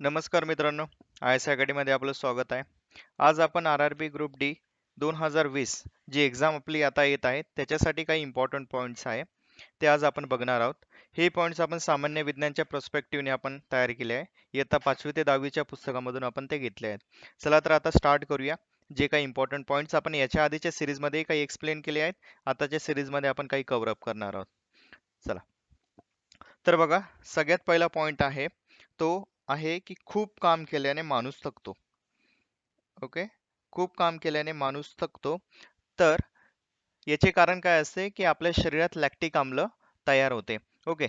नमस्कार मित्रांनो I S अकॅडमीमध्ये आपलं स्वागत आहे. आज आपण R R B group D दोन हजार वीस जी एक्झाम आपली आता येत आहे त्याच्यासाठी काही इम्पॉर्टंट पॉईंट्स आहे ते आज आपण बघणार आहोत. हे पॉईंट्स आपण सामान्य विज्ञानच्या प्रोस्पेक्टिव्हने आपण तयार केले आहे. इयत्ता पाचवी ते दहावीच्या पुस्तकामधून आपण ते घेतले आहेत. चला तर आता स्टार्ट करूया. जे काही इम्पॉर्टंट पॉईंट्स आपण याच्या आधीच्या सिरीजमध्ये काही एक्सप्लेन केले आहेत आताच्या सिरीजमध्ये आपण काही कव्हरअप करणार आहोत. चला. तर बघा सगळ्यात पहिला पॉईंट आहे तो आहे की खूप काम केल्याने माणूस थकतो. ओके खूप काम केल्याने माणूस थकतो. तर याचे कारण काय असते की आपल्या शरीरात लॅक्टिक आम्ल तयार होते. ओके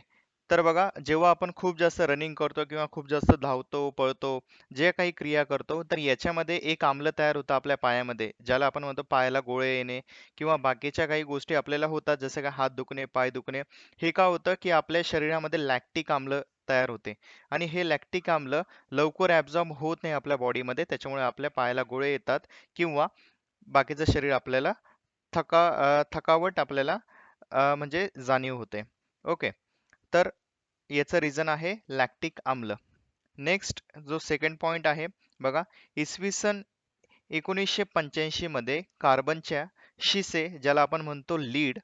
तर बघा जेव्हा आपण खूप जास्त रनिंग करतो किंवा खूप जास्त धावतो पळतो जे काही क्रिया करतो तर याच्यामध्ये एक आम्ल तयार होतं आपल्या पायामध्ये ज्याला आपण म्हणतो पायाला गोळे येणे किंवा बाकीच्या काही गोष्टी आपल्याला होतात जसं का हात दुखणे पाय दुखणे. हे का होतं की आपल्या शरीरामध्ये लॅक्टिक आम्ल तयार होते. आणि हे लॅक्टिक आम्ल लवकर ॲब्झॉर्ब होत नाही आपल्या बॉडीमध्ये त्याच्यामुळे आपल्या पायाला गोळे येतात किंवा बाकीचं शरीर आपल्याला थका थकावट आपल्याला म्हणजे जाणीव होते. ओके तर याचं रिझन आहे लॅक्टिक आम्ल. नेक्स्ट जो सेकंड पॉईंट आहे बघा इसवी सन एकोणीसशे पंच्याऐंशी मध्ये कार्बनच्या शिसे ज्याला आपण म्हणतो लीड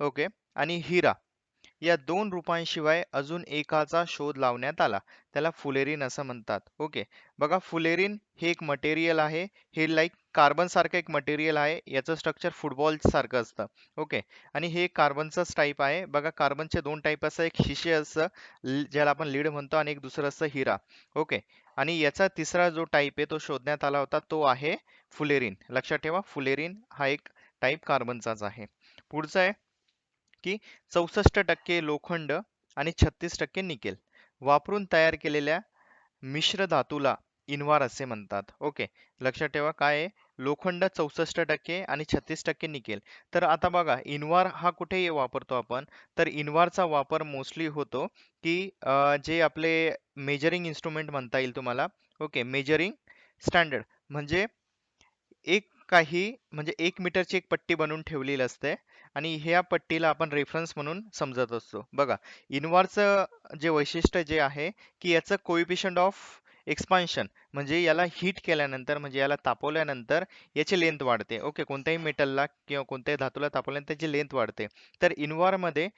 ओके आणि हिरा या दोन रूपांशिवाय अजून एकाचा शोध लावण्यात आला. त्याला फुलेरिन असं म्हणतात. ओके. बघा फुलेरिन हे एक मटेरियल आहे. हे लाईक कार्बन सारखं एक मटेरियल आहे. याचं स्ट्रक्चर फुटबॉल सारखं असतं. ओके. आणि हे कार्बनचंच टाईप आहे. बघा कार्बनचे दोन टाईप असं एक शिशे असं ज्याला आपण लीड म्हणतो आणि एक दुसरं असं हिरा. ओके. आणि याचा तिसरा जो टाईप आहे तो शोधण्यात आला होता तो आहे फुलेरिन. लक्षात ठेवा फुलेरिन हा एक टाईप कार्बनचाच आहे. पुढचा आहे. की चौसष्ट टक्के लोखंड आणि छत्तीस टक्के निकेल. वापरून तयार केलेल्या मिश्र धातूला इन्वार असे म्हणतात. ओके. लक्षात ठेवा काय आहे? लोखंड चौसष्ट टक्के आणि छत्तीस टक्के निकेल. तर आता बघा इन्वार हा कुठे वापरतो आपण? तर इन्वारचा वापर मोस्टली होतो की जे आपले मेजरिंग इन्स्ट्रुमेंट म्हणता येईल तुम्हाला. ओके. Measuring standard. म्हणजे एक काही म्हणजे एक मीटरची एक पट्टी बनवून ठेवलेली असते. आणि ह्या पट्टीला आपण रेफरन्स म्हणून समजत असतो. बघा इनवारचं जे वैशिष्ट्य जे आहे की याचं कोइफिशियंट ऑफ एक्सपान्शन म्हणजे याला हीट केल्यानंतर म्हणजे याला तापवल्यानंतर याची लेंथ वाढते. ओके कोणत्याही मेटलला किंवा कोणत्याही धातूला तापवल्यानंतर त्याची लेंथ वाढते. तर इन्वारमध्ये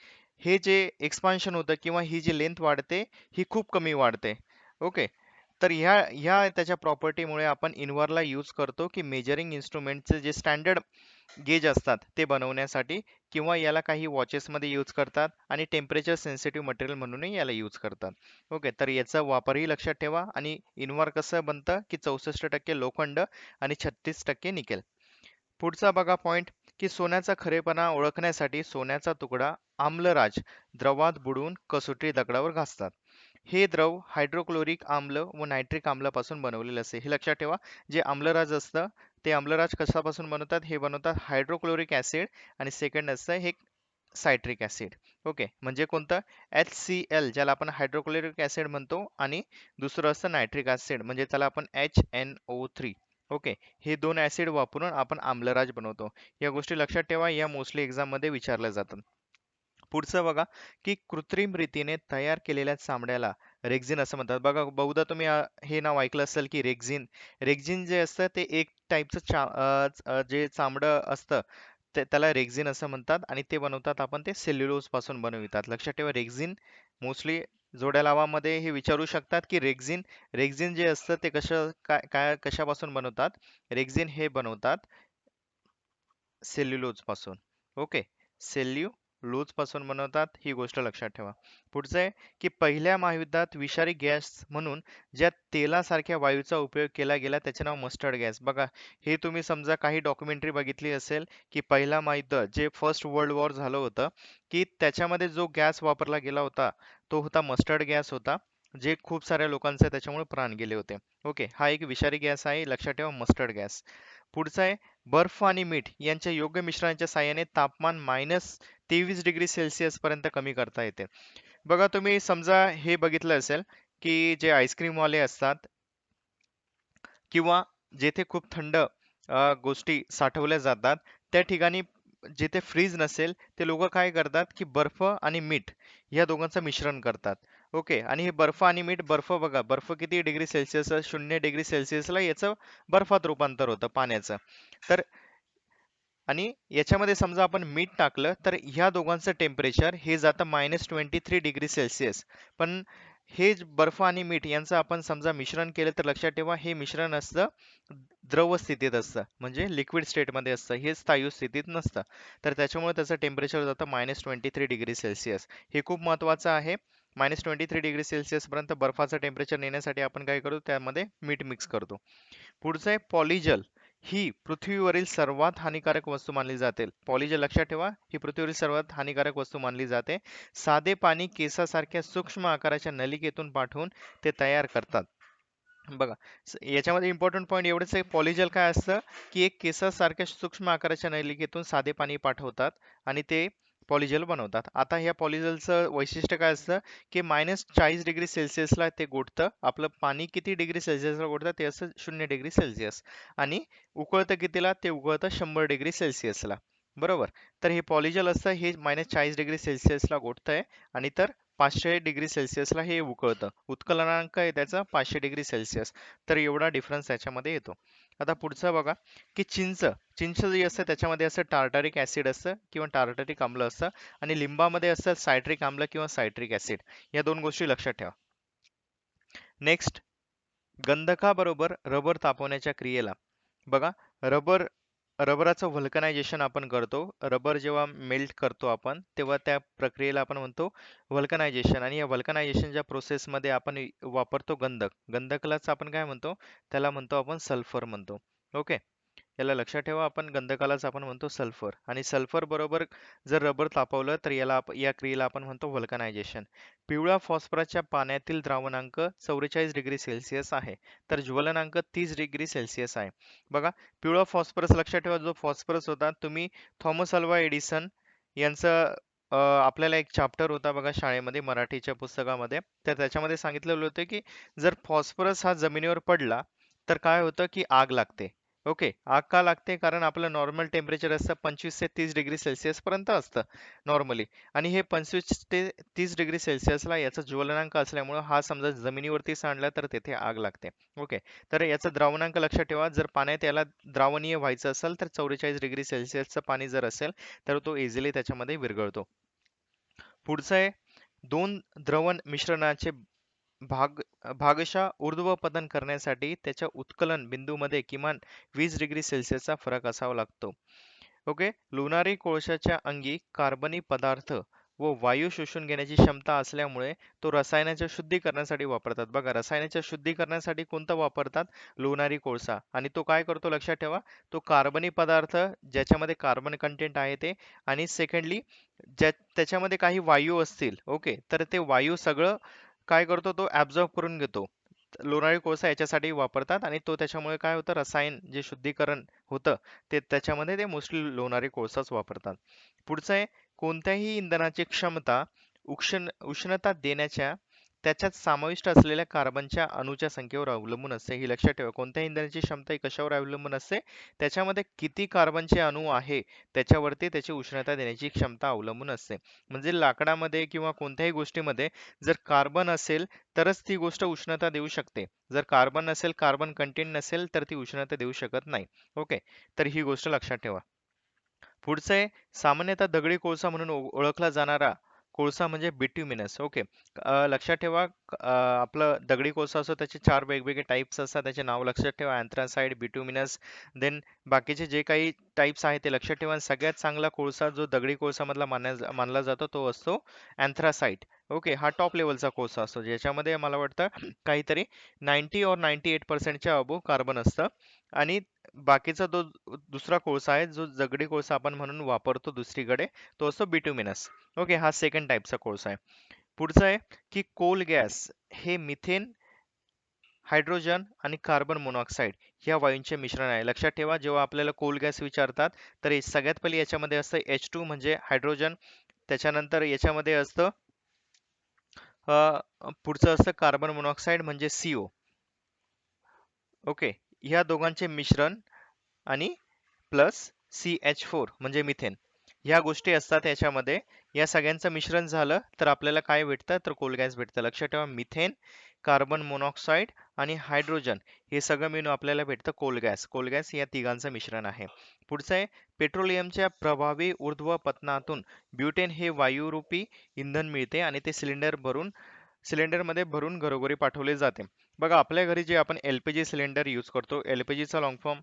हे जे एक्सपान्शन होतं किंवा ही जी लेंथ वाढते ही खूप कमी वाढते. ओके तर ह्या ह्या त्याच्या प्रॉपर्टीमुळे आपण इन्व्हरला यूज करतो की मेजरिंग इन्स्ट्रुमेंटचे जे स्टँडर्ड गेज असतात ते बनवण्यासाठी किंवा याला काही वॉचेसमध्ये यूज करतात आणि टेम्परेचर सेन्सिटिव्ह मटेरियल म्हणूनही याला यूज करतात. ओके तर याचा वापरही लक्षात ठेवा आणि इन्व्हर कसं बनतं की चौसष्ट टक्के लोखंड आणि छत्तीस टक्के निकेल. पुढचा बघा पॉईंट की सोन्याचा खरेपणा ओळखण्यासाठी सोन्याचा तुकडा आम्लराज द्रवात बुडवून कसोटी दगडावर घासतात. हे द्रव हायड्रोक्लोरिक आम्ल व नायट्रिक आम्लापासून बनवलेले असते. हे लक्षात ठेवा जे आम्लराज असतं ते आम्लराज कशापासून बनवतात? हे बनवतात हायड्रोक्लोरिक ऍसिड आणि सेकंड असतं हे सायट्रिक ऍसिड ओके म्हणजे कोणतं? एच सी एल ज्याला आपण हायड्रोक्लोरिक ऍसिड म्हणतो आणि दुसरं असतं नायट्रिक ऍसिड म्हणजे त्याला आपण H N O three. Okay हे दोन ऍसिड वापरून आपण आम्लराज बनवतो. या गोष्टी लक्षात ठेवा या मोस्टली एक्झाममध्ये विचारल्या जातात. पुढचं बघा की कृत्रिम रीतीने तयार केलेल्या चामड्याला रेक्झिन असं म्हणतात. बघा बहुधा तुम्ही हे नाव ऐकलं असेल की रेक्झिन रेक्झिन जे असतं ते एक टाईपचं चा जे चामडं असतं ते त्याला रेक्झिन असं म्हणतात आणि ते बनवतात आपण ते सेल्युलोजपासून बनवितात. लक्षात ठेवा रेक्झिन मोस्टली जोड्या लावामध्ये हे विचारू शकतात की रेक्झिन रेक्झिन जे असतं ते कसं काय काय कशापासून बनवतात? रेक्झिन हे बनवतात सेल्युलोजपासून ओके? सेल्यू लूजपासून बनवतात ही गोष्ट लक्षात ठेवा. पुढचं आहे की पहिल्या महायुद्धात विषारी गॅस म्हणून ज्या तेलासारख्या वायूचा उपयोग केला गेला त्याचे नाव मस्टर्ड गॅस बघा हे तुम्ही समजा काही डॉक्युमेंटरी बघितली असेल की पहिला महायुद्ध जे फर्स्ट वर्ल्ड वॉर झालं होतं की त्याच्यामध्ये जो गॅस वापरला गेला होता तो होता मस्टर्ड गॅस होता जे खूप साऱ्या लोकांचे त्याच्यामुळे प्राण गेले होते. ओके हा एक विषारी गॅस आहे लक्षात ठेवा मस्टर्ड गॅस पुढचा आहे बर्फ आणि मीठ यांच्या योग्य मिश्रणाच्या साहाय्याने तापमान मायनस तेवीस डिग्री सेल्सिअस पर्यंत कमी करता येते. बघा तुम्ही समजा हे बघितलं असेल की जे आईस्क्रीम वाले असतात किंवा जेथे खूप थंड गोष्टी साठवल्या जातात त्या ठिकाणी जिथे फ्रीज नसेल ते लोक काय करतात की बर्फ आणि मीठ या दोघांचं मिश्रण करतात. ओके आणि हे बर्फ आणि मीठ बर्फ बघा बर्फ किती डिग्री सेल्सिअस शून्य डिग्री सेल्सिअसला याचं बर्फात रूपांतर होतं पाण्याचं. तर आणि याच्यामध्ये समजा आपण मीठ टाकलं तर ह्या दोघांचं टेम्परेचर हे जातं minus twenty three degree Celsius पण हे बर्फ आणि मीठ यांचं आपण समजा मिश्रण केलं तर लक्षात ठेवा हे मिश्रण असतं द्रव स्थितीत असतं म्हणजे लिक्विड स्टेटमध्ये असतं हे स्थायू स्थितीत नसतं. तर त्याच्यामुळे त्याचं टेम्परेचर जातं minus twenty three degree Celsius हे खूप महत्त्वाचं आहे. मायनस ट्वेंटी थ्री डिग्री सेल्सिअसपर्यंत बर्फाचं टेम्परेचर नेण्यासाठी आपण काय करतो? त्यामध्ये मीठ मिक्स करतो. पुढचं आहे पॉलिजल ही पृथ्वीवरील सर्वात हानिकारक वस्तू मानली जाते. पॉलिजल लक्षात ठेवा ही पृथ्वीवरील सर्वात हानिकारक वस्तू मानली जाते. साधे पाणी केसासारख्या सूक्ष्म आकाराच्या नलिकेतून पाठवून ते तयार करतात. बघा याच्यामध्ये इम्पॉर्टंट पॉईंट एवढंच आहे पॉलिजल काय असतं की एक केसासारख्या सूक्ष्म आकाराच्या नलिकेतून साधे पाणी पाठवतात आणि ते पॉलिजल बनवतात. आता ह्या पॉलिजलचं वैशिष्ट्य काय असतं की मायनस चाळीस डिग्री सेल्सिअसला ते गोठतं. आपलं पाणी किती डिग्री सेल्सिअसला गोठतं ते असं शून्य डिग्री सेल्सिअस. आणि उकळतं कितीला? ते उकळतं शंभर डिग्री सेल्सिअसला. बरोबर? तर हे पॉलिजल असतं हे मायनस चाळीस डिग्री सेल्सिअसला गोठतंय. आणि तर पाचशे डिग्री सेल्सिअसला हे उकळतं. उत्कलनांक आहे त्याचा पाचशे डिग्री सेल्सिअस. तर एवढा डिफरन्स त्याच्यामध्ये येतो. आता पुढचं बघा की चिंच चिंच जी असतं त्याच्यामध्ये असं टार्टारिक ऍसिड असतं किंवा टार्टारिक आम्ल असतं आणि लिंबामध्ये असतं सायट्रिक आम्ल किंवा सायट्रिक ऍसिड या दोन गोष्टी लक्षात ठेवा. नेक्स्ट गंधकाबरोबर रबर तापवण्याच्या क्रियेला. बघा रबर रबराचं व्हल्कनायझेशन आपण करतो. रबर जेव्हा मेल्ट करतो आपण तेव्हा त्या प्रक्रियेला आपण म्हणतो व्हल्कनायझेशन. आणि या व्हल्कनायझेशनच्या प्रोसेसमध्ये आपण वापरतो गंधक. गंधकलाच आपण काय म्हणतो? त्याला म्हणतो आपण सल्फर म्हणतो. ओके? याला लक्षात ठेवा आपण गंधकालाच आपण म्हणतो सल्फर. आणि सल्फर बरोबर जर रबर तापवलं तर याला या क्रियेला आपण म्हणतो व्हल्कनायझेशन. पिवळ्या फॉस्फरसच्या पाण्यातील द्रावणांक चौवेचाळीस डिग्री सेल्सिअस आहे. तर ज्वलनांक तीस डिग्री सेल्सिअस आहे. बघा पिवळा फॉस्फरस लक्षात ठेवा जो फॉस्फरस होता तुम्ही थॉमस अल्वा एडिसन यांचं आपल्याला एक चॅप्टर होता बघा शाळेमध्ये मराठीच्या पुस्तकामध्ये. तर त्याच्यामध्ये सांगितलेलं होतं की जर फॉस्फरस हा जमिनीवर पडला तर काय होतं की आग लागते. ओके. आग का लागते? कारण आपलं नॉर्मल टेम्परेचर असतं पंचवीस ते तीस डिग्री सेल्सिअस पर्यंत असतं नॉर्मली आणि हे पंचवीस ते तीस डिग्री सेल्सिअसला याचा ज्वलनांक असल्यामुळं हा समजा जमिनीवरती सांडला तर तेथे आग लागते. ओके. तर याचा द्रावणांक लक्षात ठेवा. जर पाण्यात याला द्रावणीय व्हायचं असेल तर चौवेचाळीस डिग्री सेल्सिअसचं पाणी जर असेल तर तो इझिली त्याच्यामध्ये विरघळतो. पुढचं आहे दोन द्रवण मिश्रणाचे भाग भागशा ऊर्ध्वपतन करण्यासाठी त्याच्या उत्कलन बिंदूमध्ये किमान वीस डिग्री सेल्सिअसचा फरक असावा लागतो. ओके? लोणारी कोळशाच्या अंगी कार्बनी पदार्थ व वायू शोषून घेण्याची क्षमता असल्यामुळे तो रसायनाच्या शुद्धीकरणासाठी वापरतात. बघा रसायनाच्या शुद्धीकरणासाठी कोणता वापरतात? लोणारी कोळसा. आणि तो काय करतो लक्षात ठेवा. तो कार्बनी पदार्थ ज्याच्यामध्ये कार्बन कंटेंट आहे ते आणि सेकंडली ज्या त्याच्यामध्ये काही वायू असतील ओके? तर ते वायू सगळं काय करतो तो? ॲब्झॉर्ब करून घेतो. लोणारी कोळसा याच्यासाठी वापरतात आणि तो त्याच्यामुळे काय होतं? रसायन जे शुद्धीकरण होतं ते त्याच्यामध्ये ते मोस्टली लोणारी कोळसाच वापरतात. पुढचं आहे कोणत्याही इंधनाची क्षमता उष्ण उष्णता देण्याच्या त्याच्यात समाविष्ट असलेल्या कार्बनच्या अणूच्या संख्येवर अवलंबून असते. ही लक्षात ठेवा. कोणत्याही इंधनाची क्षमता ही कशावर अवलंबून असते? त्याच्यामध्ये किती कार्बनचे अणू आहे? त्याच्यावरती त्याची उष्णता देण्याची क्षमता अवलंबून असते. म्हणजे लाकडामध्ये किंवा कोणत्याही गोष्टीमध्ये जर कार्बन असेल तरच ती गोष्ट उष्णता देऊ शकते. जर कार्बन नसेल कार्बन कंटेंट नसेल तर ती उष्णता देऊ शकत नाही. ओके? तर ही गोष्ट लक्षात ठेवा. पुढचं आहे सामान्यतः दगडी कोळसा म्हणून ओळखला जाणारा कोळसा म्हणजे बिट्युमिनस ओके लक्षात ठेवा आपलं दगडी कोळसा असतो त्याचे चार वेगवेगळे टाईप्स असतात त्याचे नाव लक्षात ठेवा अँथ्रासाईड बिट्युमिनस देन बाकीचे जे काही टाईप्स आहेत ते लक्षात ठेवा. सगळ्यात चांगला कोळसा जो दगडी कोळसामधला मानला मानला जातो तो असतो अँथ्रासाईट ओके हा टॉप लेवलचा कोळसा असतो ज्याच्यामध्ये मला वाटतं काहीतरी नाईन्टी और नाईन्टी एट पर्सेंटच्या अबो कार्बन असतं. आणि बाकीचा जो दुसरा कोळसा आहे जो जगडी कोळसा आपण म्हणून वापरतो दुसरीकडे तो असतो बिट्युमिनस ओके हा सेकंड टाईपचा कोळसा आहे. पुढचा आहे की कोल गॅस हे मिथेन हायड्रोजन आणि कार्बन मोनॉक्साईड या वायूंचे मिश्रण आहे. लक्षात ठेवा जेव्हा आपल्याला कोल गॅस विचारतात तर सगळ्यात पहिले याच्यामध्ये असतं एच टू म्हणजे हायड्रोजन त्याच्यानंतर याच्यामध्ये असतं पुढचं असतं कार्बन मोनॉक्साईड म्हणजे सीओ ओके ह्या दोघांचे मिश्रण आणि प्लस सी एच फोर म्हणजे मिथेन ह्या गोष्टी असतात याच्यामध्ये या सगळ्यांचं मिश्रण झालं तर आपल्याला काय भेटतं? तर कोल गॅस भेटतं. लक्षात ठेवा मिथेन कार्बन मोनॉक्साईड आणि हायड्रोजन हे सगळं मिळून आपल्याला भेटतं कोल गॅस कोल गॅस या तिघांचं मिश्रण आहे. पुढचं आहे पेट्रोलियमच्या प्रभावी ऊर्ध्व पतनातून ब्युटेन हे वायुरूपी इंधन मिळते आणि ते सिलेंडर भरून सिलेंडरमध्ये भरून घरोघरी पाठवले जाते. बघा आपल्या घरी जे आपण L P G cylinder use करतो एल पी जीचा लॉंग फॉर्म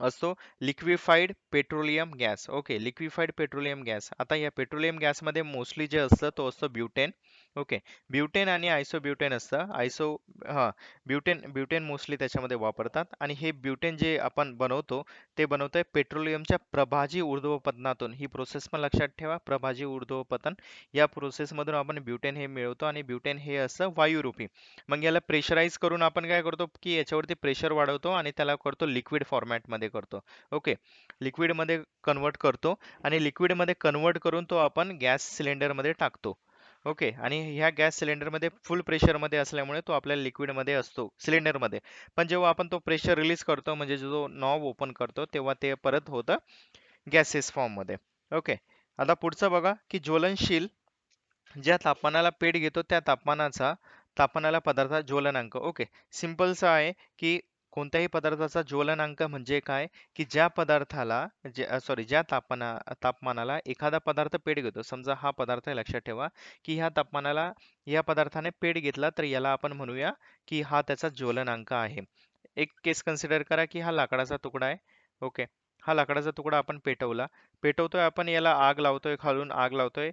असतो liquefied petroleum gas okay liquefied petroleum gas आता या पेट्रोलियम गॅसमध्ये मोस्टली जे असतं तो असतो ब्युटेन ओके. ब्युटेन आणि आयसो ब्युटेन असतं. आयसो हां ब्युटेन ब्युटेन मोस्टली त्याच्यामध्ये वापरतात. आणि हे ब्युटेन जे आपण बनवतो ते बनवतोय पेट्रोलियमच्या प्रभाजी ऊर्ध्वपतनातून. ही प्रोसेस पण लक्षात ठेवा प्रभाजी ऊर्ध्वपतन. या प्रोसेसमधून आपण ब्युटेन हे मिळवतो आणि ब्युटेन हे असं वायुरूपी. मग याला प्रेशराईज करून आपण काय करतो की याच्यावरती प्रेशर वाढवतो आणि त्याला करतो लिक्विड फॉर्मॅटमध्ये करतो. ओके. लिक्विडमध्ये कन्वर्ट करतो आणि लिक्विडमध्ये कन्वर्ट करून तो आपण गॅस सिलेंडरमध्ये टाकतो. ओके. आणि ह्या गॅस सिलेंडरमध्ये फुल प्रेशरमध्ये असल्यामुळे तो आपल्या लिक्विडमध्ये असतो सिलेंडरमध्ये. पण जेव्हा आपण तो प्रेशर रिलीज करतो म्हणजे जो नॉब ओपन करतो तेव्हा ते परत होतं गॅसेस फॉर्ममध्ये. ओके. आता पुढचं बघा की ज्वलनशील ज्या तापमानाला पेट घेतो त्या तापमानाचा तापमानाला पदार्थ ज्वलनांक. ओके. सिम्पलचं आहे की कोणत्याही पदार्थाचा ज्वलनांक म्हणजे काय? की ज्या पदार्थाला जे सॉरी ज्या तापमाना तापमानाला एखादा पदार्थ पेट घेतो. समजा हा पदार्थ लक्षात ठेवा की ह्या तापमानाला या पदार्थाने पेट घेतला तर याला आपण म्हणूया की हा त्याचा ज्वलनांक आहे. एक केस कन्सिडर करा की हा लाकडाचा तुकडा आहे. ओके. हा लाकडाचा तुकडा आपण पेटवला. पेटवतोय आपण याला आग लावतोय खालून आग लावतोय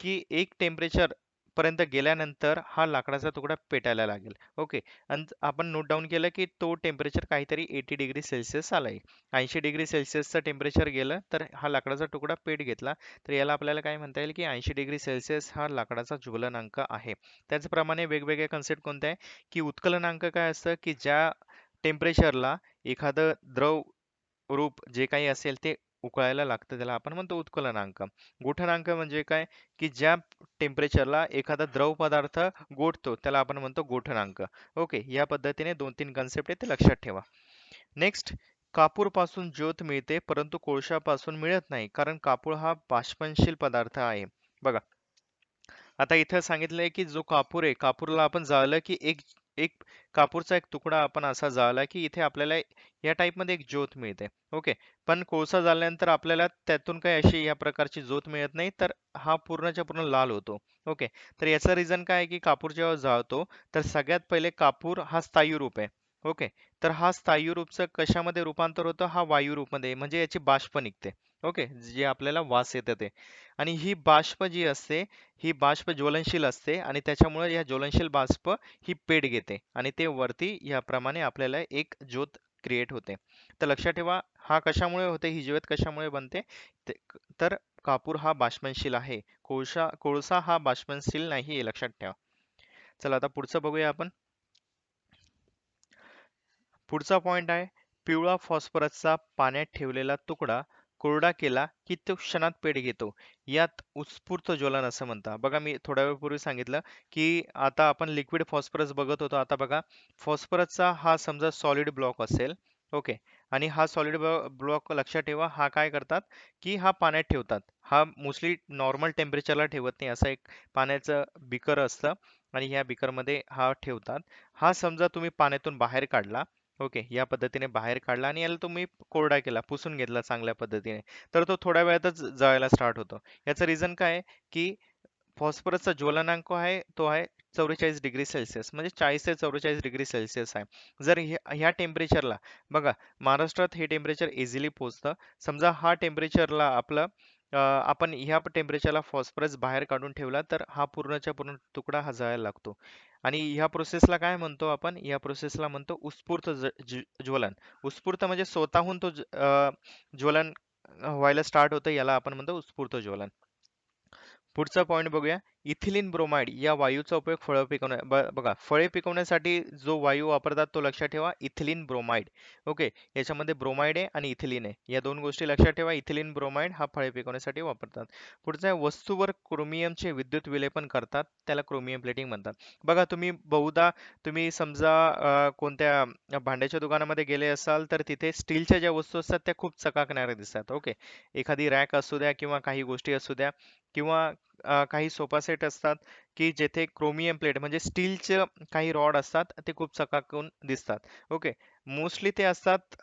की एक टेम्परेचर पर्यंत गेल्यानंतर हा लाकडाचा तुकडा पेटायला लागेल. ओके. आणि आपण नोट डाऊन केलं की तो टेम्परेचर काहीतरी एटी डिग्री सेल्सिअस आलाय ऐंशी डिग्री सेल्सिअसचं टेम्परेचर गेलं तर हा लाकडाचा तुकडा पेट घेतला. तर याला आपल्याला काय म्हणता येईल की ऐंशी डिग्री सेल्सिअस हा लाकडाचा ज्वलनांक आहे. त्याचप्रमाणे वेगवेगळे कन्सेप्ट कोणते आहे? की उत्कलनांक काय असतं? की ज्या टेम्परेचरला एखादं द्रव रूप जे काही असेल ते उकळायला लागतं त्याला. आपण म्हणतो उत्कलनांक गोठणांक म्हणजे काय? की ज्या टेम्परेचरला एखादा द्रव पदार्थ गोठतो त्याला आपण म्हणतो गोठणांक ओके या पद्धतीने दोन तीन कन्सेप्ट आहे ते लक्षात ठेवा. नेक्स्ट कापूरपासून ज्योत मिळते परंतु कोळशापासून मिळत नाही कारण कापूर हा बाष्पनशील पदार्थ आहे. बघा. आता इथं सांगितलंय की जो कापूर आहे कापूरला आपण जाळलं की एक एक कापूरचा एक तुकडा आपण असा जाळला की इथे आपल्याला या टाईपमध्ये एक ज्योत मिळते. ओके. पण कोळसा जाळल्यानंतर आपल्याला त्यातून काही अशी या प्रकारची ज्योत मिळत नाही तर हा पूर्णच्या पूर्ण लाल होतो. ओके. तर याचं रिझन काय आहे की कापूर जेव्हा जाळतो तर सगळ्यात पहिले कापूर हा स्थायी रूप आहे. ओके. तर हा स्थायू रूपचं कशामध्ये रूपांतर होतं? हा वायू रूपमध्ये म्हणजे याची बाष्प निघते. ओके. जे आपल्याला वास येतं ते. आणि ही बाष्प जी असते ही बाष्प ज्वलनशील असते आणि त्याच्यामुळे या ज्वलनशील बाष्प ही पेट घेते आणि ते वरती याप्रमाणे आपल्याला एक ज्योत क्रिएट होते. तर लक्षात ठेवा हा कशामुळे होते? ही ज्योत कशामुळे बनते? तर कापूर हा बाष्पनशील आहे. कोळसा कोळसा हा बाष्पनशील नाही हे लक्षात ठेवा. चला आता पुढचं बघूया आपण. पुढचा पॉईंट आहे. पिवळा फॉस्फरसचा पाण्यात ठेवलेला तुकडा कोरडा केला की तो क्षणात पेट घेतो. यात उत्स्फूर्त ज्वलन असं म्हणतात. बघा मी थोड्या वेळपूर्वी सांगितलं की आता आपण लिक्विड फॉस्फरस बघत होतो. आता बघा फॉस्फरसचा हा समजा सॉलिड ब्लॉक असेल ओके आणि हा सॉलिड ब्लॉक लक्षात ठेवा. हा काय करतात की हा पाण्यात ठेवतात. हा मोस्टली नॉर्मल टेम्परेचरला ठेवत नाही. असं एक पाण्याचं बिकर असतं आणि ह्या बिकरमध्ये हा ठेवतात. हा समजा तुम्ही पाण्यातून बाहेर काढला ओके या पद्धतीने बाहेर काढला आणि याला तुम्ही कोरडा केला पुसून घेतला चांगल्या पद्धतीने. तर तो थोड्या वेळातच जळायला स्टार्ट होतो. याचं रिझन काय की फॉस्फरसचा ज्वलनांक आहे तो आहे चौवेचाळीस डिग्री सेल्सिअस म्हणजे चाळीस ते चौवेचाळीस डिग्री सेल्सिअस आहे. जर ह्या टेम्परेचरला बघा महाराष्ट्रात हे टेम्परेचर इझिली पोचतं समजा हा टेम्परेचरला आपलं आपण ह्या टेम्परेचरला फॉस्फरस बाहेर काढून ठेवला तर हा पूर्णच्या पूर्ण तुकडा हा जळायला लागतो. आणि ह्या प्रोसेसला काय म्हणतो आपण? या प्रोसेसला म्हणतो उत्स्फूर्त ज्वलन. उत्स्फूर्त म्हणजे स्वतःहून तो ज्वलन व्हायला स्टार्ट होतं याला आपण म्हणतो उत्स्फूर्त ज्वलन. पुढचा पॉईंट बघूया. इथिलीन ब्रोमाइड या वायूचा उपयोग फळं पिकवण्या ब- बघा फळे पिकवण्यासाठी जो वायू वापरतात तो लक्षात ठेवा इथिलीन ब्रोमाइड. ओके याच्यामध्ये ब्रोमाइड आहे आणि इथिलीन आहे. या दोन गोष्टी लक्षात ठेवा इथिलीन ब्रोमाइड हा फळे पिकवण्यासाठी वापरतात. पुढचा आहे वस्तूवर क्रोमियमचे विद्युत विलेपन करतात त्याला क्रोमियम प्लेटिंग म्हणतात. बघा तुम्ही बहुधा तुम्ही समजा कोणत्या भांड्याच्या दुकानामध्ये गेले असाल तर तिथे स्टीलच्या ज्या वस्तू असतात त्या खूप चकाकणाऱ्या दिसतात. ओके एखादी रॅक असू द्या किंवा काही गोष्टी असू द्या किंवा काही सोफा सेट असतात की जेथे क्रोमियम प्लेट म्हणजे स्टीलचे काही रॉड असतात ते खूप चकाकून दिसतात. ओके. मोस्टली ते असतात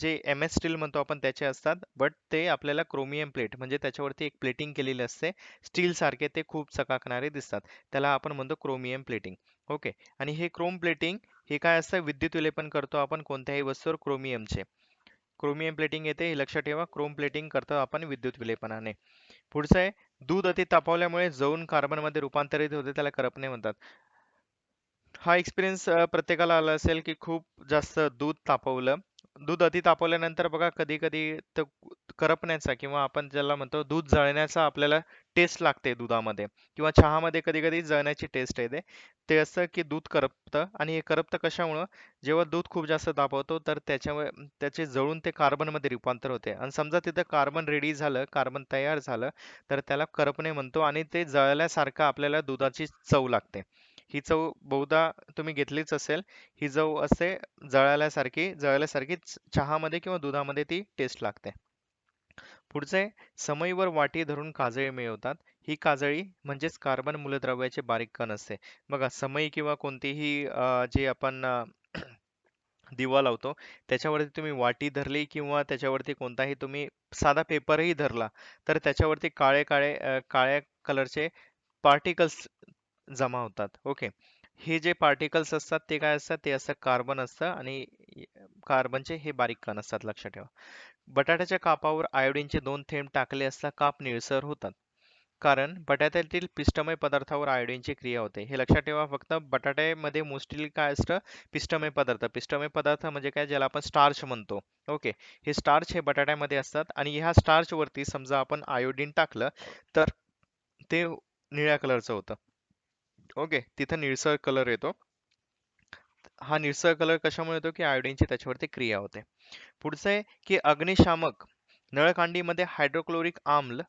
जे एम एस स्टील म्हणतो आपण त्याचे असतात बट ते आपल्याला क्रोमियम प्लेट म्हणजे त्याच्यावरती एक प्लेटिंग केलेली असते स्टीलसारखे ते खूप चकाकणारे दिसतात. त्याला आपण म्हणतो क्रोमियम प्लेटिंग. ओके. आणि हे क्रोम प्लेटिंग हे काय असतं विद्युत विलेपन करतो आपण कोणत्याही वस्तूवर क्रोमियमचे. क्रोमियम प्लेटिंग येते हे लक्षात ठेवा. क्रोम प्लेटिंग करतो आपण विद्युत विलेपनाने पुढचं आहे दूध अति तापवल्यामुळे जवून कार्बनमध्ये रूपांतरित होते त्याला करपणे म्हणतात. हा एक्सपिरियन्स प्रत्येकाला आला असेल की खूप जास्त दूध तापवलं. दूध अति तापवल्यानंतर बघा कधी कधी तर करपण्याचा किंवा आपण ज्याला म्हणतो दूध जळण्याचा आपल्याला टेस्ट लागते दुधामध्ये किंवा चहामध्ये कधी कधी जळण्याची टेस्ट येते. ते असं की दूध करपतं आणि हे करपतं कशामुळं? जेव्हा दूध खूप जास्त तापवतो तर त्याच्यामुळे त्याचे जळून ते कार्बनमध्ये रूपांतर होते. आणि समजा तिथं कार्बन रेडी झालं कार्बन तयार झालं तर त्याला करपणे म्हणतो आणि ते जळल्यासारखं आपल्याला दुधाची चव लागते. ही चव बहुधा तुम्ही घेतलीच असेल. ही चव असे जळाल्यासारखी जळल्यासारखी चहामध्ये किंवा दुधामध्ये ती टेस्ट लागते. पुढचे समईवर वाटी धरून काजळी मिळवतात. ही काजळी म्हणजेच कार्बन मूलद्रव्याचे बारीक कण असते. बघा समई किंवा कोणतीही जे आपण दिवा लावतो त्याच्यावरती तुम्ही वाटी धरली किंवा त्याच्यावरती कोणताही तुम्ही साधा पेपरही धरला तर त्याच्यावरती काळे काळे काळ्या कलरचे पार्टिकल्स जमा होतात. ओके हे जे पार्टिकल्स असतात ते काय असतात? ते असतात कार्बन असतं आणि कार्बनचे हे बारीक कण असतात लक्षात ठेवा. बटाट्याच्या कापावर आयोडीनचे दोन थेंब टाकले असता काप निळसर होतात. कारण बटाट्यातील पिष्टमय पदार्थावर आयोडीनची क्रिया होते. हे लक्षात ठेवा फक्त बटाट्यामध्ये मोस्टली काय असतं? पिष्टमय पदार्थ. पिष्टमय पदार्थ म्हणजे काय? ज्याला आपण स्टार्च म्हणतो. ओके हे स्टार्च हे बटाट्यामध्ये असतात आणि ह्या स्टार्चवरती समजा आपण आयोडीन टाकलं तर ते निळ्या कलरचं होतं. ओके तिथं निळसर कलर येतो. हा निळसर कलर कशामुळे येतो की आयोडीनची त्याच्यावरती क्रिया होते. पुढचं आहे की अग्निशामक नळकांडीमध्ये हायड्रोक्लोरिक आम्ल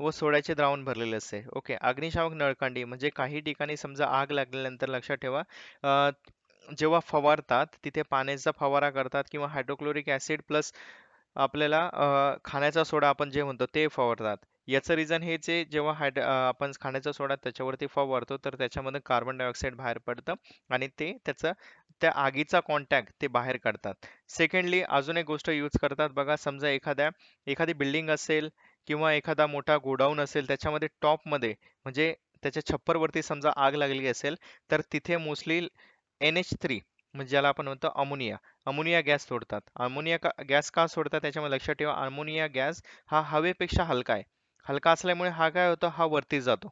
व सोड्याचे द्रावण भरलेले असते. ओके अग्निशामक नळकांडी म्हणजे काही ठिकाणी समजा आग लागल्यानंतर लक्षात ठेवा अं, जेव्हा फवारतात तिथे पाण्याचा फवारा करतात किंवा हायड्रोक्लोरिक ऍसिड प्लस आपल्याला खाण्याचा सोडा आपण जे म्हणतो ते फवारतात. याचं रिझन हेच आहे जेव्हा हायड आपण खाण्याचा सोडा त्याच्यावरती फवारतो तर त्याच्यामध्ये कार्बन डायऑक्साईड बाहेर पडतं आणि ते त्याचं त्या आगीचा कॉन्टॅक्ट ते बाहेर काढतात. सेकंडली अजून एक गोष्ट यूज करतात बघा समजा एखाद्या एखादी बिल्डिंग असेल किंवा एखादा मोठा गोडाऊन असेल त्याच्यामध्ये टॉपमध्ये म्हणजे त्याच्या छप्परवरती समजा आग लागली असेल तर तिथे मोस्टली एन एच थ्री म्हणजे ज्याला आपण म्हणतो अमोनिया अमोनिया गॅस सोडतात. अमोनिया गॅस का सोडतात त्याच्यामध्ये लक्षात ठेवा अमोनिया गॅस हा हवेपेक्षा हलका आहे. हलका असल्यामुळे हा काय होतो? हा वरती जातो.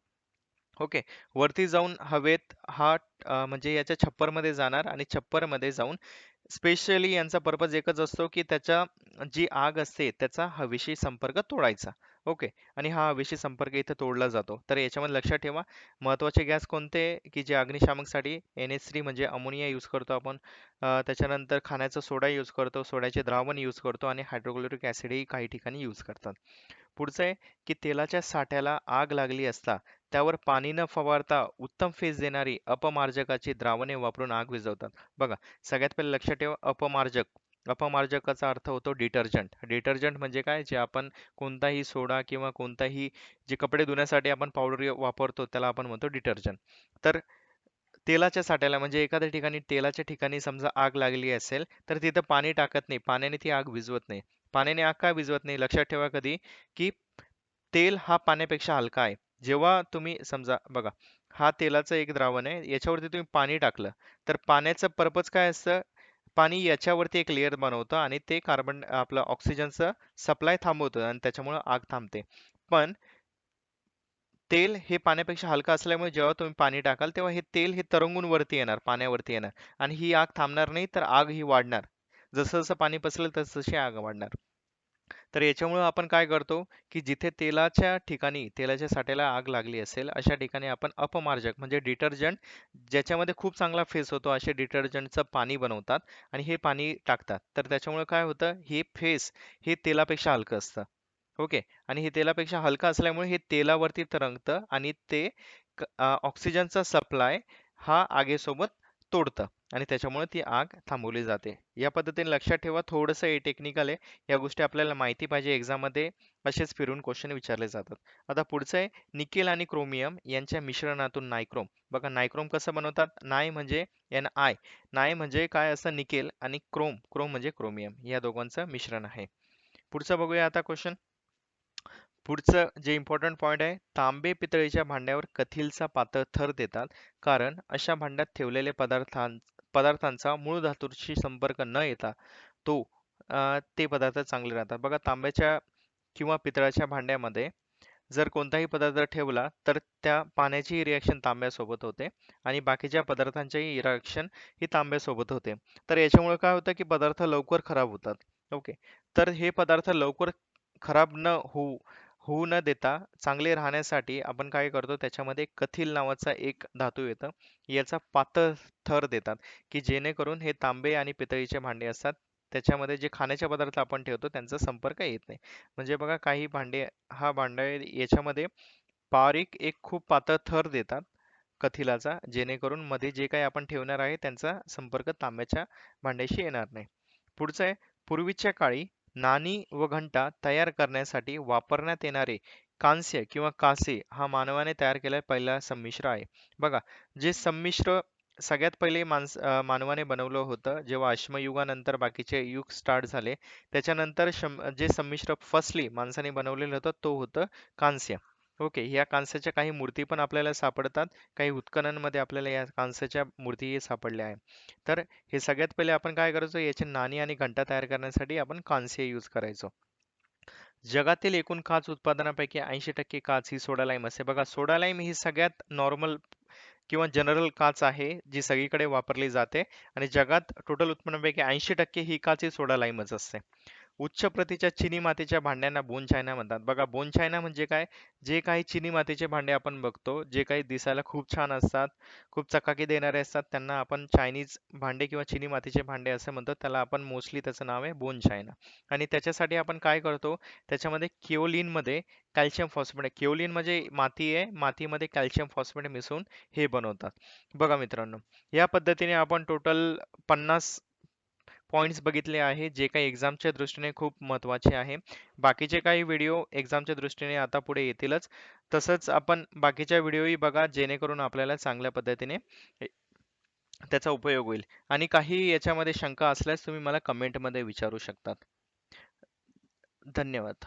ओके. वरती जाऊन हवेत हा म्हणजे याच्या छप्परमध्ये जाणार आणि छप्परमध्ये जाऊन स्पेशली यांचा पर्पज एकच असतो की त्याच्या जी आग असते त्याचा हवेशी संपर्क तोडायचा. ओके. आणि हा हवेशी संपर्क इथे तोडला जातो. तर याच्यामध्ये लक्षात ठेवा महत्त्वाचे गॅस कोणते? की जे अग्निशामकसाठी एन एच थ्री म्हणजे अमोनिया यूज करतो आपण. त्याच्यानंतर खाण्याचा सोडा यूज करतो सोड्याचे द्रावण यूज करतो आणि हायड्रोक्लोरिक ॲसिडही काही ठिकाणी यूज करतात. पुढचं आहे की तेलाच्या साठ्याला आग लागली असता त्यावर पाणी न फवारता उत्तम फेज देणारी अपमार्जकाची द्रावणे वापरून आग विझवतात. बघा सगळ्यात पहिले लक्षात ठेवा अपमार्जक. अपमार्जकाचा अर्थ होतो डिटर्जंट. डिटर्जंट म्हणजे काय? जे आपण कोणताही सोडा किंवा कोणताही जे कपडे धुण्यासाठी आपण पावडर वापरतो त्याला आपण म्हणतो डिटर्जंट. तर तेलाच्या साठ्याला म्हणजे एखाद्या ठिकाणी तेलाच्या ठिकाणी समजा आग लागली असेल तर तिथं पाणी टाकत नाही. पाण्याने ती आग विझवत नाही. पाण्याने आग का विझवत नाही? लक्षात ठेवा कधी की तेल हा पाण्यापेक्षा हलका आहे. जेव्हा तुम्ही समजा बघा हा तेलाचं एक द्रावण आहे याच्यावरती तुम्ही पाणी टाकलं तर पाण्याचं पर्पज काय असतं? पाणी याच्यावरती एक लेअर बनवतं आणि ते कार्बन आपलं ऑक्सिजनचं सप्लाय थांबवतं आणि त्याच्यामुळं आग थांबते. पण तेल हे पाण्यापेक्षा हलका असल्यामुळे जेव्हा तुम्ही पाणी टाकाल तेव्हा हे तेल हे तरंगून वरती येणार पाण्यावरती येणार. आणि ही आग थांबणार नाही तर आग ही वाढणार. जसं जसं पाणी पसरेल तस तशी आग वाढणार. तर याच्यामुळं आपण काय करतो की जिथे तेलाच्या ठिकाणी तेलाच्या साठ्याला आग लागली असेल अशा ठिकाणी आपण अपमार्जक म्हणजे डिटर्जंट ज्याच्यामध्ये खूप चांगला फेस होतो असे डिटर्जंटचं पाणी बनवतात आणि हे पाणी टाकतात. तर त्याच्यामुळे काय होतं हे फेस हे तेलापेक्षा हलकं असतं. ओके. आणि हे तेलापेक्षा हलकं असल्यामुळे हे तेलावरती तरंगतं आणि ते ऑक्सिजनचा सप्लाय हा आगेसोबत तोडतं आणि त्याच्यामुळे ती आग थांबवली जाते. या पद्धतीने लक्षात ठेवा थोडंसं हे टेक्निकल आहे. या गोष्टी आपल्याला माहिती पाहिजे. एक्झाममध्ये असेच फिरून क्वेश्चन विचारले जातात. आता पुढचं आहे निकेल आणि क्रोमियम यांच्या मिश्रणातून नायक्रोम. बघा नायक्रोम कसं बनवतात? नाय म्हणजे एन आय. नाय म्हणजे काय असतं? निकेल आणि क्रोम. क्रोम म्हणजे क्रोमियम. या दोघांचं मिश्रण आहे. पुढचं बघूया आता क्वेश्चन पुढचं जे इम्पॉर्टंट पॉईंट आहे तांबे पितळीच्या भांड्यावर कथीलचा पातळ थर देतात. कारण अशा भांड्यात ठेवलेले पदार्थां पदार्थांचा मूळ धातूशी संपर्क न येता तो ते पदार्थ चांगले राहतात. बघा तांब्याच्या किंवा पितळाच्या भांड्यामध्ये जर कोणताही पदार्थ ठेवला तर त्या पाण्याची रिॲक्शन तांब्यासोबत होते आणि बाकीच्या पदार्थांचीही रिॲक्शन ही तांब्यासोबत होते. तर याच्यामुळे काय होतं की पदार्थ लवकर खराब होतात. ओके. तर हे पदार्थ लवकर खराब न होऊ होऊ न देता चांगले राहण्यासाठी आपण काय करतो त्याच्यामध्ये कथिल नावाचा एक धातू येतं. याचा पातळ थर देतात की जेणेकरून हे तांबे आणि पितळीचे भांडे असतात. त्याच्यामध्ये जे खाण्याचे पदार्थ आपण ठेवतो त्यांचा संपर्क येत नाही. म्हणजे बघा काही भांडे हा भांडा याच्यामध्ये बारीक एक खूप पातळ थर देतात कथिलाचा जेणेकरून मध्ये जे काही आपण ठेवणार आहे त्यांचा संपर्क तांब्याच्या भांड्याशी येणार नाही. पुढचं आहे पूर्वीच्या काळी नाणी व घंटा तयार करण्यासाठी वापरण्यात येणारे कांस्य किंवा कासे हा मानवाने तयार केलेला पहिला संमिश्र आहे. बघा जे संमिश्र सगळ्यात पहिले माणस मानवाने बनवलं होतं जेव्हा अश्मयुगानंतर बाकीचे युग स्टार्ट झाले त्याच्यानंतर जे संमिश्र फसली माणसाने बनवलेलं होतं तो होतं कांस्य. ओके. या कांस्याच्या काही मूर्ती पण आपल्याला सापडतात. काही उत्खननमध्ये आपल्याला या कांस्याच्या मूर्तीही सापडल्या आहे तर हे सगळ्यात पहिले आपण काय करायचो? याचे नाणी आणि घंटा तयार करण्यासाठी आपण कांस्य यूज करायचो. जगातील एकूण काच उत्पादनापैकी ऐंशी टक्के काच ही सोडा लाईम असते. बघा सोडा लाईम ही सगळ्यात नॉर्मल किंवा जनरल काच आहे जी सगळीकडे वापरली जाते. आणि जगात टोटल उत्पन्नापैकी ऐंशी टक्के ही काच ही सोडा लाईमच असते. उच्च प्रतीच्या चिनी मातीच्या भांड्यांना बोन चायना म्हणतात. बघा बोन चायना म्हणजे काय? जे काही चिनी मातीचे भांडे आपण बघतो जे काही दिसायला खूप छान असतात खूप चकाकी देणारे असतात त्यांना आपण चायनीज भांडे किंवा चिनी मातीचे भांडे असं म्हणतो त्याला आपण मोस्टली त्याचं नाव आहे बोन चायना. आणि त्याच्यासाठी आपण काय करतो? त्याच्यामध्ये क्योलिनमध्ये कॅल्शियम फॉस्फेट क्योलिन म्हणजे माती आहे मातीमध्ये कॅल्शियम फॉस्फेट मिसळून हे बनवतात. बघा मित्रांनो या पद्धतीने आपण टोटल पन्नास पॉईंट्स बघितले आहे जे काही एक्झामच्या दृष्टीने खूप महत्त्वाचे आहे. बाकीचे काही व्हिडिओ एक्झामच्या दृष्टीने आता पुढे येतीलच. तसंच आपण बाकीच्या व्हिडिओही बघा जेणेकरून आपल्याला चांगल्या पद्धतीने त्याचा उपयोग होईल. आणि काही याच्यामध्ये शंका असल्यास तुम्ही मला कमेंटमध्ये विचारू शकतात. धन्यवाद.